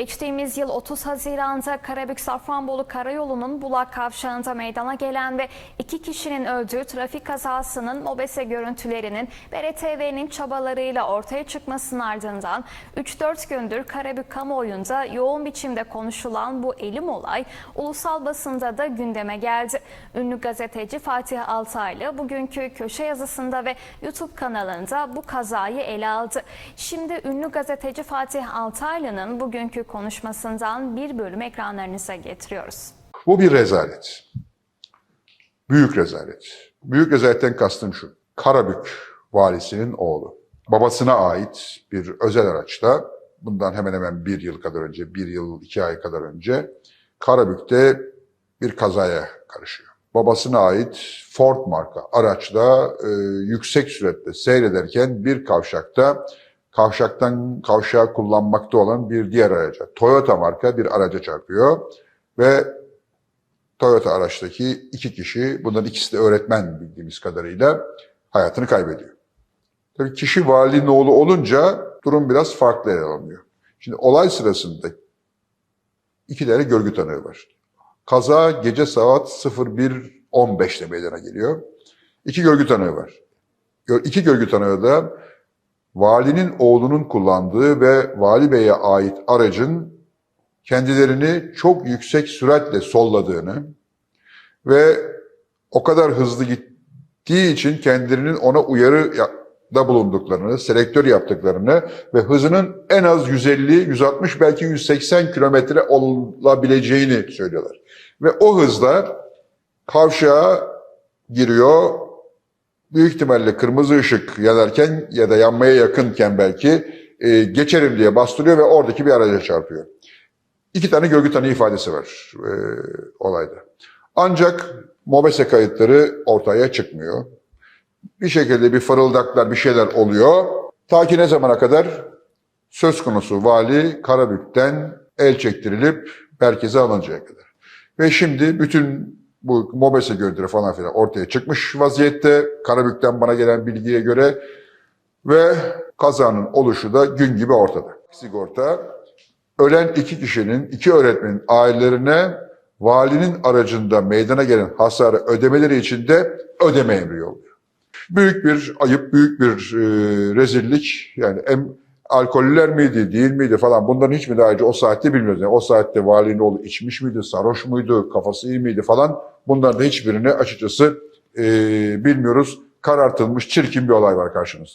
Geçtiğimiz yıl 30 Haziran'da Karabük Safranbolu Karayolu'nun Bulak Kavşağı'nda meydana gelen ve iki kişinin öldüğü trafik kazasının mobese görüntülerinin BRTV'nin çabalarıyla ortaya çıkmasının ardından 3-4 gündür Karabük kamuoyunda yoğun biçimde konuşulan bu elim olay ulusal basında da gündeme geldi. Ünlü gazeteci Fatih Altaylı bugünkü köşe yazısında ve YouTube kanalında bu kazayı ele aldı. Şimdi ünlü gazeteci Fatih Altaylı'nın bugünkü konuşmasından bir bölüm ekranlarınıza getiriyoruz. Bu bir rezalet. Büyük rezalet. Büyük rezaletten kastım şu. Karabük valisinin oğlu. Babasına ait bir özel araçta bundan hemen hemen bir yıl kadar önce, bir yıl iki ay kadar önce Karabük'te bir kazaya karışıyor. Babasına ait Ford marka araçla e, yüksek süratle seyrederken bir kavşakta kavşaktan kavşağa kullanmakta olan bir diğer araca, Toyota marka bir araca çarpıyor ve Toyota araçtaki iki kişi, bunların ikisi de öğretmen bildiğimiz kadarıyla hayatını kaybediyor. Tabii kişi valinin oğlu olunca durum biraz farklı ele alınıyor. Şimdi olay sırasında iki tane görgü tanığı var. Kaza gece saat 01.15'te meydana geliyor. İki görgü tanığı var. İki görgü tanığı da valinin oğlunun kullandığı ve vali beye ait aracın kendilerini çok yüksek süratle solladığını ve o kadar hızlı gittiği için kendilerinin ona uyarı ya- da bulunduklarını, selektör yaptıklarını ve hızının en az 150, 160 belki 180 kilometre olabileceğini söylüyorlar. Ve o hızla kavşağa giriyor. Büyük ihtimalle kırmızı ışık yanarken ya da yanmaya yakınken belki e, geçerim diye bastırıyor ve oradaki bir araca çarpıyor. İki tane görgü tanığı ifadesi var e, olayda. Ancak MOBESE kayıtları ortaya çıkmıyor. Bir şekilde bir fırıldaklar, bir şeyler oluyor. Ta ki ne zamana kadar? Söz konusu vali Karabük'ten el çektirilip merkeze alıncaya kadar. Ve şimdi bütün bu MOBESE görüntüleri falan filan ortaya çıkmış vaziyette. Karabük'ten bana gelen bilgiye göre ve kazanın oluşu da gün gibi ortada. Sigorta ölen iki kişinin, iki öğretmenin ailelerine valinin aracında meydana gelen hasarı ödemeleri için de ödeme emri yolluyor. Büyük bir ayıp, büyük bir e, rezillik. Yani em, alkollüler miydi, değil miydi falan bunların hiç mi daha önce o saatte bilmiyoruz. Yani o saatte valinin oğlu içmiş miydi, sarhoş muydu, kafası iyi miydi falan bunların da hiçbirini açıkçası e, bilmiyoruz. Karartılmış çirkin bir olay var karşımızda.